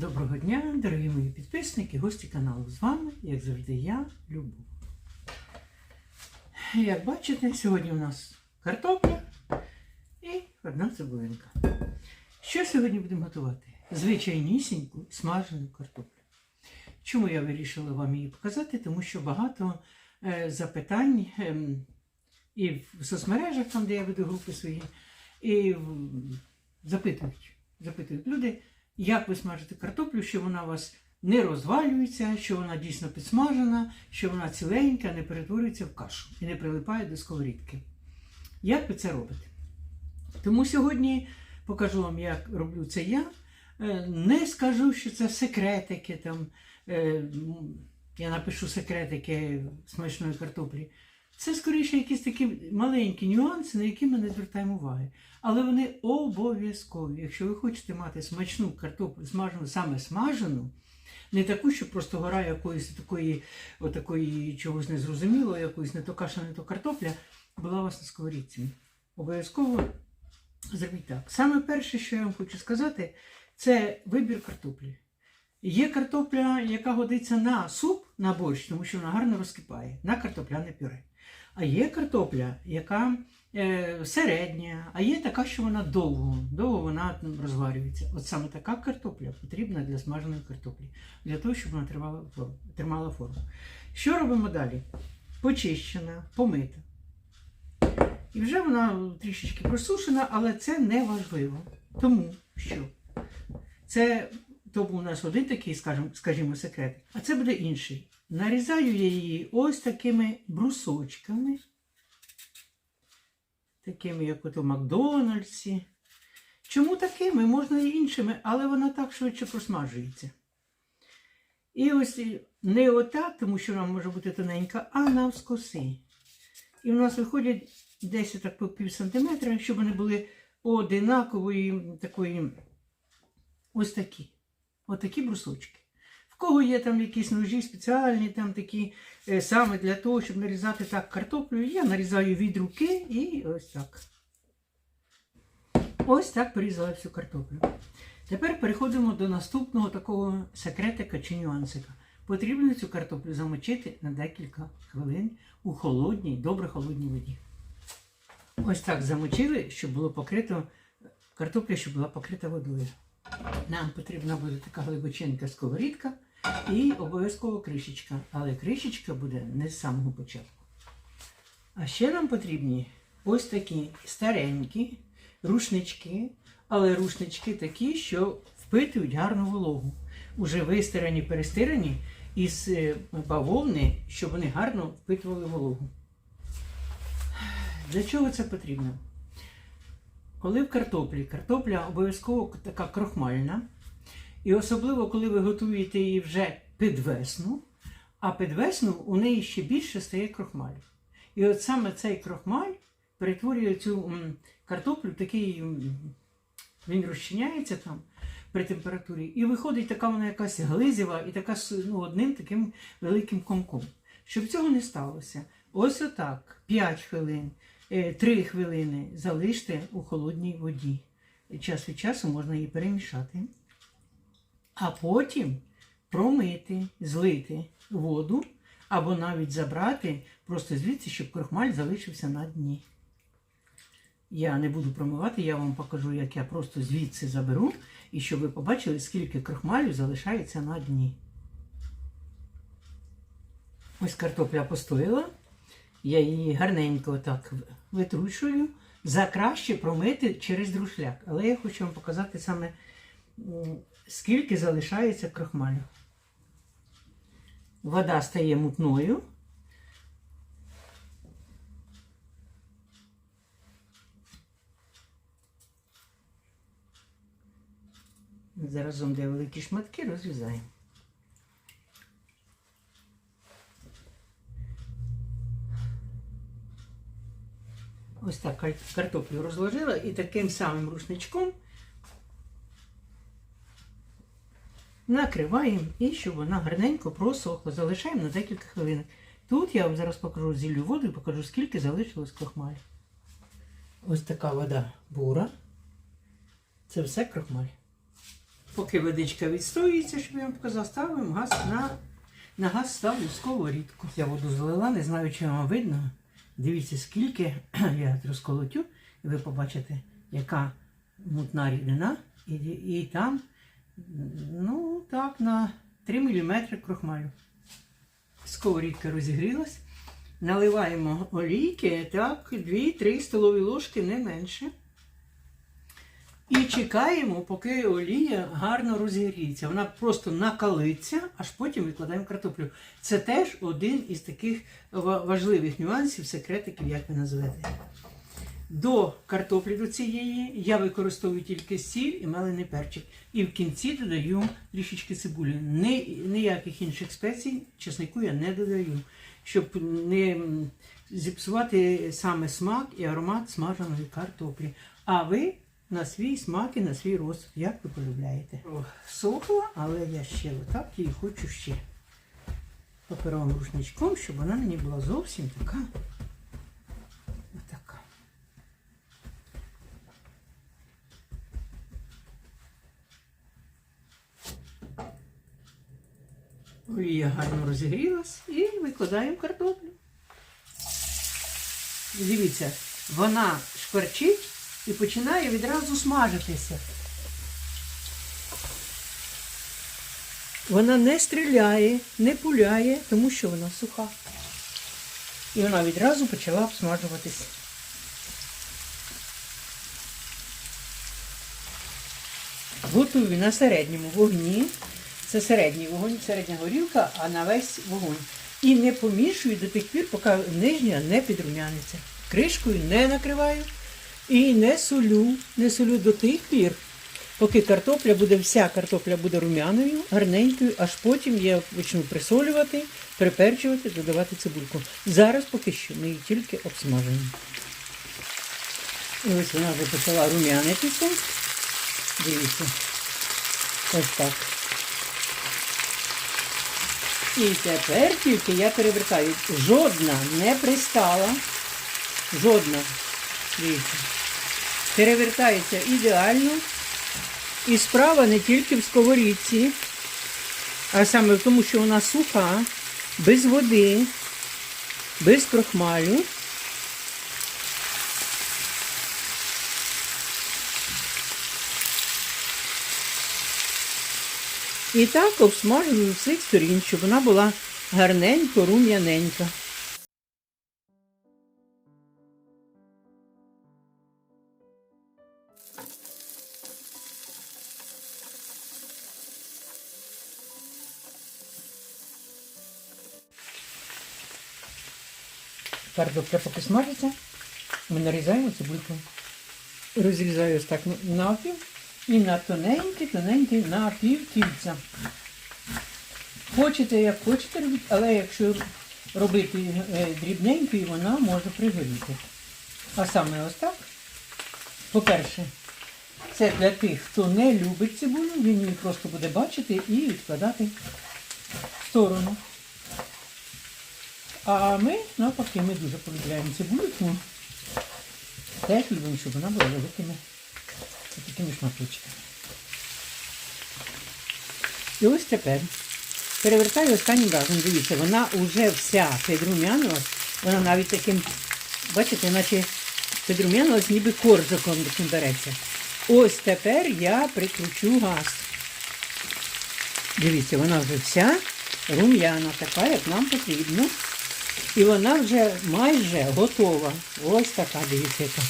Доброго дня, дорогі мої підписники, гості каналу. З вами, як завжди, я, Любов. Як бачите, сьогодні у нас картопля і одна цибулинка. Що сьогодні будемо готувати? Звичайнісіньку смажену картоплю. Чому я вирішила вам її показати? Тому що багато е, запитань ем, і в соцмережах, там, де я веду групи свої, і запитують, запитують люди, як ви смажите картоплю, що вона у вас не розвалюється, що вона дійсно підсмажена, що вона ціленька, не перетворюється в кашу і не прилипає до сковорідки. Як ви це робите? Тому сьогодні покажу вам, як роблю це я. Е, Не скажу, що це секретики. Там, е, я напишу секретики смачної картоплі. Це скоріше якісь такі маленькі нюанси, на які ми не звертаємо уваги. Але вони обов'язкові. Якщо ви хочете мати смачну картоплю, смажену, саме смажену, не таку, що просто гора якоїсь такої, отакої чогось незрозумілого, якоїсь не то каша, не то картопля, була у вас на сковорідці. Обов'язково зробіть так. Саме перше, що я вам хочу сказати, це вибір картоплі. Є картопля, яка годиться на суп, на борщ, тому що вона гарно розкипає, на картопляне пюре. А є картопля, яка е, середня, а є така, що вона довго, довго вона розварюється. От саме така картопля потрібна для смаженої картоплі, для того, щоб вона тримала форму. Тримала форму. Що робимо далі? Почищена, помита. І вже вона трішечки просушена, але це не важливо. Тому що це то був у нас один такий, скажімо, скажімо, секрет, а це буде інший. Нарізаю я її ось такими брусочками, такими, як от у Макдональдсі. Чому такими? Можна і іншими, але вона так швидше просмажується. І ось не отак, тому що вона може бути тоненька, а навскоси. І в нас виходять десь так по пів сантиметра, щоб вони були одинакової такої, ось такі. Отакі брусочки. В кого є там якісь ножі спеціальні, там такі е, саме для того, щоб нарізати так картоплю, я нарізаю від руки і ось так. Ось так порізала всю картоплю. Тепер переходимо до наступного такого секретика чи нюансика. Потрібно цю картоплю замочити на декілька хвилин у холодній, добре холодній воді. Ось так замочили, щоб було покрито картопля, щоб була покрита водою. Нам потрібна буде така глибоченька сковорідка і обов'язково кришечка. Але кришечка буде не з самого початку. А ще нам потрібні ось такі старенькі рушнички, але рушнички такі, що впитують гарну вологу. Уже вистирані, перестирані із е, бавовни, щоб вони гарно впитували вологу. Для чого це потрібно? Коли в картоплі, картопля обов'язково така крохмальна. І особливо, коли ви готуєте її вже під весну, а під весну у неї ще більше стає крохмаль. І от саме цей крохмаль перетворює цю картоплю такий, він розчиняється там при температурі, і виходить така вона якась глизєва і така ну, одним таким великим комком. Щоб цього не сталося, ось отак 5 хвилин, 3 хвилини залиште у холодній воді. Час від часу можна її перемішати, а потім промити, злити воду або навіть забрати просто звідси, щоб крохмаль залишився на дні. Я не буду промивати, я вам покажу, як я просто звідси заберу, і щоб ви побачили, скільки крохмалю залишається на дні. Ось картопля постояла. Я її гарненько так витрушую. За краще промити через друшляк. Але я хочу вам показати саме, скільки залишається крохмалю. Вода стає мутною. Заразом, де великі шматки, розрізаємо. Ось так картоплю розложила і таким самим рушничком накриваємо і щоб вона гарненько просохла. Залишаємо на декілька хвилин. Тут я вам зараз покажу зіллю воду і покажу, скільки залишилось крохмалю. Ось така вода бура. Це все крохмаль. Поки водичка відстоюється, щоб я вам показав, ставимо газ на, на газ ставлю сковорідку. Я воду злила, не знаю, чи вам видно. Дивіться, скільки я розколотю, і ви побачите, яка мутна рідина. І, і там, ну так, на 3 мм крохмалю. Сковорідка розігрілась. Наливаємо олійки, так, 2-3 столові ложки, не менше. І чекаємо, поки олія гарно розігріється. Вона просто накалиться, аж потім викладаємо картоплю. Це теж один із таких важливих нюансів, секретиків, як ви назвете. До картоплі до цієї я використовую тільки сіль і мелений перчик. І в кінці додаю трішечки цибулі. Ні, ніяких інших спецій, чеснику я не додаю, щоб не зіпсувати саме смак і аромат смаженої картоплі. А ви на свій смак і на свій розсуд, як ви полюбляєте. Сохла, але я ще отак її хочу ще паперовим рушничком, щоб вона мені була зовсім така. Отака. Олія гарно розігрілась і викладаємо картоплю. Дивіться, вона шкварчить і починає відразу смажитися. Вона не стріляє, не пуляє, тому що вона суха. І вона відразу почала обсмажуватися. Готую на середньому вогні. Це середній вогонь, середня горілка, а на весь вогонь. І не помішую до тих пір, поки нижня не підрумяниться. Кришкою не накриваю і не солю. Не солю до тих пір, поки картопля буде, вся картопля буде румяною, гарненькою, аж потім я почну присолювати, приперчувати, додавати цибульку. Зараз поки що ми її тільки обсмажуємо. І ось вона вже почала румянитися. Дивіться. Ось так. І тепер тільки я перевертаю. Жодна не пристала. Жодна. Дивіться. Перевертається ідеально. І справа не тільки в сковорідці, а саме в тому, що вона суха, без води, без крохмалю. І так обсмажую з всіх сторін, щоб вона була гарненько, рум'яненька. Картопля поки смажиться, ми нарізаємо цибульку. Розрізаю ось так навпіл і на тоненький, тоненький напів кільця. Хочете, як хочете робити, але якщо робити е, дрібненький, вона може пригоріти. А саме ось так. По-перше, це для тих, хто не любить цибулю, він її просто буде бачити і відкладати в сторону. А ми, навпаки, ми дуже полюбляємо цибулю, тому теж любимо, щоб вона була великими такими шматочками. І ось тепер перевертаю останнім разом. Дивіться, вона вже вся підрум'янилась, вона навіть таким, бачите, наче підрум'янилась, ніби коржиком таким береться. Ось тепер я прикручу газ. Дивіться, вона вже вся рум'яна, така, як нам потрібно. І вона вже майже готова. Ось така, дивіться, яка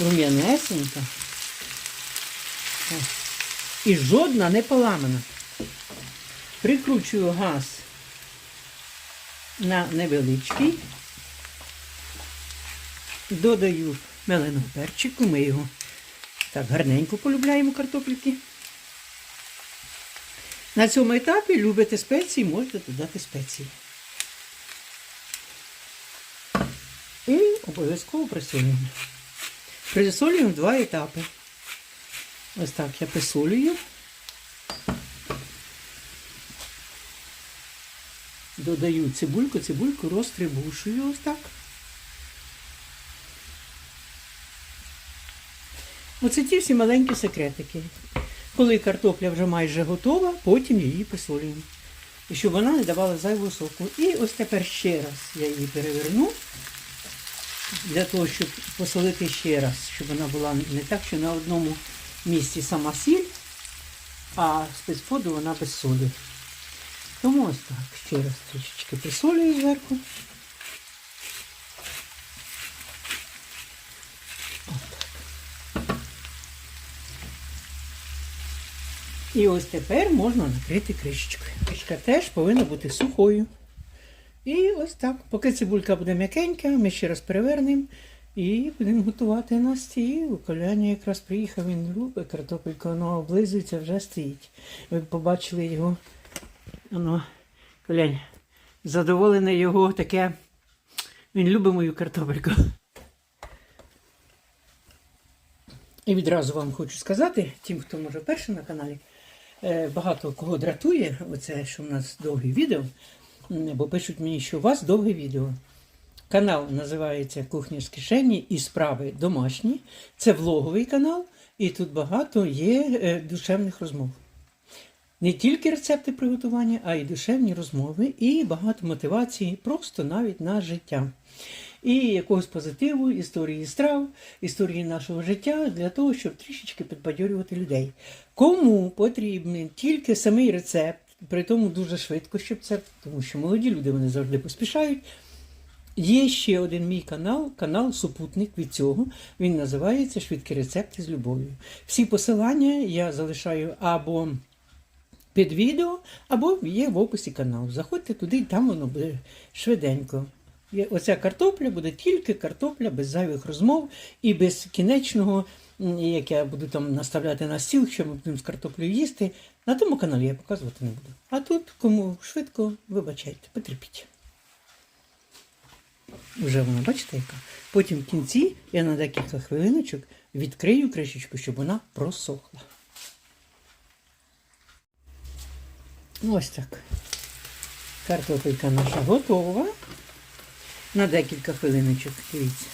рум'янесенька. І жодна не поламана. Прикручую газ на невеличкий. Додаю меленого перчику, ми його так гарненько полюбляємо картопельки. На цьому етапі любите спеції, можете додати спеції. І обов'язково присолюємо. Присолюємо два етапи. Ось так я присолюю. Додаю цибульку, цибульку розтрибушую ось так. Оце ті всі маленькі секретики. Коли картопля вже майже готова, потім її присолюємо. І щоб вона не давала зайвого соку. І ось тепер ще раз я її переверну. Для того, щоб посолити ще раз, щоб вона була не так, що на одному місці сама сіль, а спецфоду вона без солі. Тому ось так, ще раз трішечки присолюю зверху. І ось тепер можна накрити кришечкою. Кришка теж повинна бути сухою. І ось так. Поки цибулька буде м'якенька, ми ще раз перевернемо і будемо готувати на стіл. Коляня якраз приїхав, він любить картопельку, воно облизується, вже стоїть. Ви побачили його. Воно, Колянь, задоволене його таке. Він любить мою картопельку. І відразу вам хочу сказати, тим, хто може перший на каналі, е, багато кого дратує, оце, що в нас довгі відео, бо пишуть мені, що у вас довге відео. Канал називається Кухня з кишені і справи домашні. Це влоговий канал, і тут багато є е, душевних розмов. Не тільки рецепти приготування, а й душевні розмови, і багато мотивації просто навіть на життя. І якогось позитиву, історії страв, історії нашого життя для того, щоб трішечки підбадьорювати людей. Кому потрібен тільки самий рецепт, при тому дуже швидко, щоб це, тому що молоді люди вони завжди поспішають. Є ще один мій канал, канал Супутник від цього. Він називається Швидкі рецепти з любов'ю. Всі посилання я залишаю або під відео, або є в описі каналу. Заходьте туди, і там воно буде швиденько. Оця картопля буде тільки картопля без зайвих розмов і без кінечного, як я буду там наставляти на стіл, що ми будемо з картоплею їсти. На тому каналі я показувати не буду. А тут кому швидко, вибачайте, потерпіть. Вже вона, бачите, яка. Потім в кінці я на декілька хвилиночок відкрию кришечку, щоб вона просохла. Ну, Ось так. Картопелька наша готова. На декілька хвилиночок, дивіться.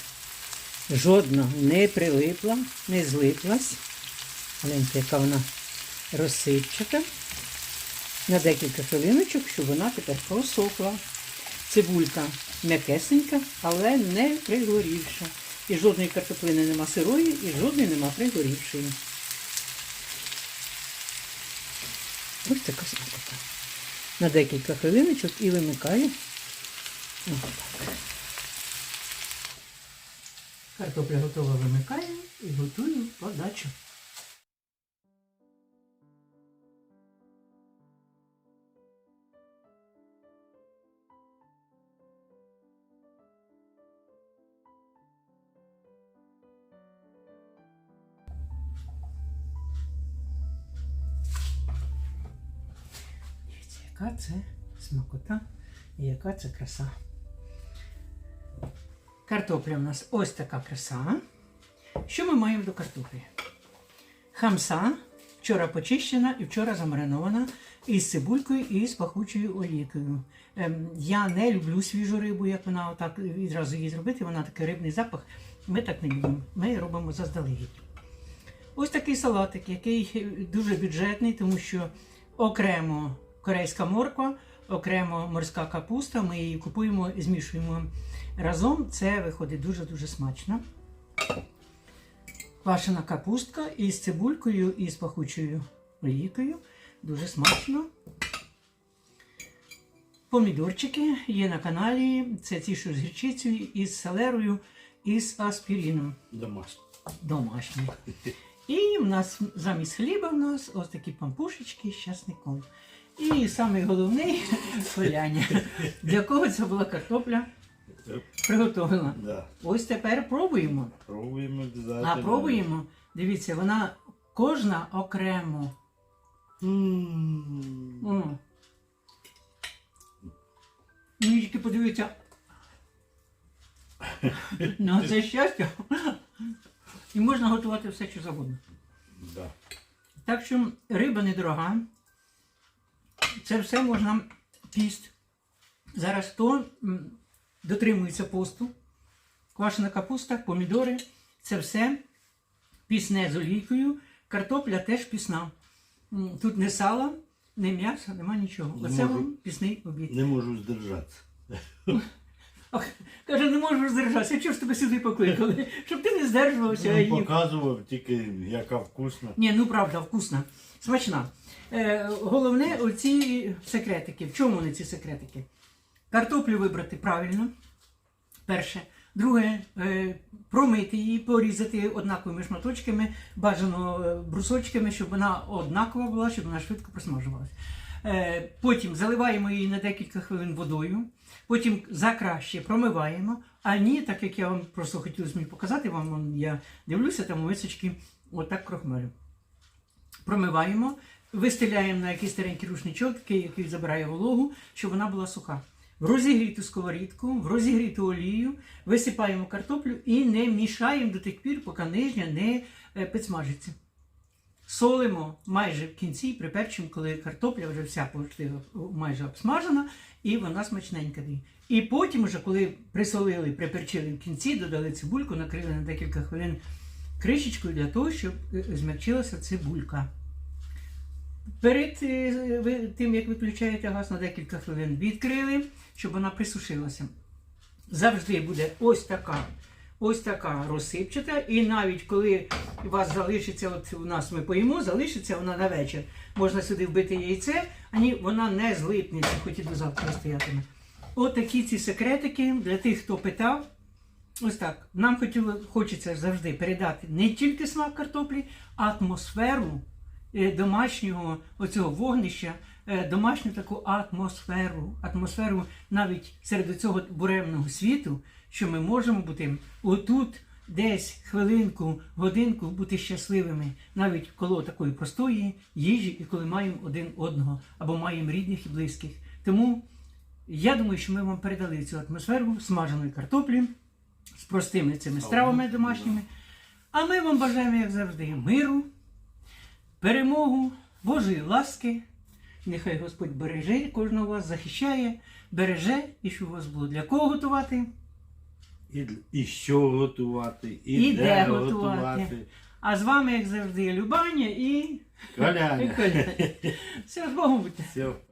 Жодна не прилипла, не злиплась. Гляньте, яка вона розсипчата. На декілька хвилиночок, щоб вона тепер просохла. Цибулька м'якесенька, але не пригорівша. І жодної картоплини нема сирої, і жодної нема пригорівшої. Ось така смакота. На декілька хвилиночок і вимикаю. Картопля готова вимикаю і готую подачу. Яка це смакота і яка це краса. Картопля у нас ось така краса. Що ми маємо до картоплі? Хамса, вчора почищена і вчора замаринована із цибулькою і з пахучою олійкою. Ем, я не люблю свіжу рибу, як вона отак відразу її зробити, вона такий рибний запах. Ми так не любимо. Ми робимо заздалегідь. Ось такий салатик, який дуже бюджетний, тому що окремо корейська морква, окремо морська капуста. Ми її купуємо і змішуємо разом. Це виходить дуже-дуже смачно. Квашена капустка із цибулькою і з пахучою олійкою. Дуже смачно. Помідорчики є на каналі. Це ті, що з гірчицею, із селерою і з аспіріном Домашній. домашні. І в нас замість хліба в нас ось такі пампушечки з часником. І саме головний поляння. Для кого це була картопля приготовлена. Да. Ось тепер пробуємо. Пробуємо обов'язково. А пробуємо. Дивіться, вона кожна окремо. М. М. Ну, тільки подивіться. На це щастя. І можна готувати все, що завгодно. Да. Так що риба недорога. Це все можна піст. Зараз хто дотримується посту. Квашена капуста, помідори. Це все пісне з олійкою. Картопля теж пісна. Тут не сала, не м'яса, нема нічого. Не Оце можу. вам пісний обід. Не можу здержатися. Ах, каже, не можу здержатися. Чого ж тебе сюди покликали? Щоб ти не здержувався. Ну, показував тільки, яка вкусна. Ні, ну правда, вкусна, смачна. Е, головне, оці секретики. В чому вони ці секретики? Картоплю вибрати правильно. Перше. Друге, е, промити її, порізати однаковими шматочками, бажано е, брусочками, щоб вона однакова була, щоб вона швидко просмажувалася. Потім заливаємо її на декілька хвилин водою, потім закраще промиваємо. А ні, так як я вам просто хотілося мені показати, вам я дивлюся, там у мисочки отак крохмалю. Промиваємо, вистеляємо на якийсь старенький рушничок, який забирає вологу, щоб вона була суха. В розігріту сковорідку, в розігріту олію висипаємо картоплю і не мішаємо до тих пір, поки нижня не е, підсмажиться. Солимо майже в кінці, приперчимо, коли картопля вже вся майже обсмажена, і вона смачненька. І потім, уже, коли присолили, приперчили в кінці, додали цибульку, накрили на декілька хвилин кришечкою для того, щоб е, змягчилася цибулька. Перед е, тим, як виключаєте газ на декілька хвилин, відкрили, щоб вона присушилася. Завжди буде ось така, ось така розсипчата. І навіть коли у вас залишиться, от у нас ми поїмо, залишиться вона на вечір. Можна сюди вбити яйце, а ні, вона не злипнеться, хоч і до завтра стоятиме. От такі ці секретики для тих, хто питав. Ось так. Нам хотіло, хочеться завжди передати не тільки смак картоплі, а атмосферу домашнього оцього вогнища, е, домашню таку атмосферу, атмосферу навіть серед цього буремного світу, що ми можемо бути отут десь хвилинку, годинку бути щасливими, навіть коло такої простої їжі, і коли маємо один одного або маємо рідних і близьких. Тому я думаю, що ми вам передали цю атмосферу смаженої картоплі з простими цими стравами домашніми. А ми вам бажаємо, як завжди, миру, перемогу, Божої ласки. Нехай Господь береже кожного вас, захищає, береже, і щоб у вас було для кого готувати. І, і що готувати, і, І де, де готувати. готувати. А з вами, як завжди, Любаня і Коляня. Все, з Богом будьте. Все.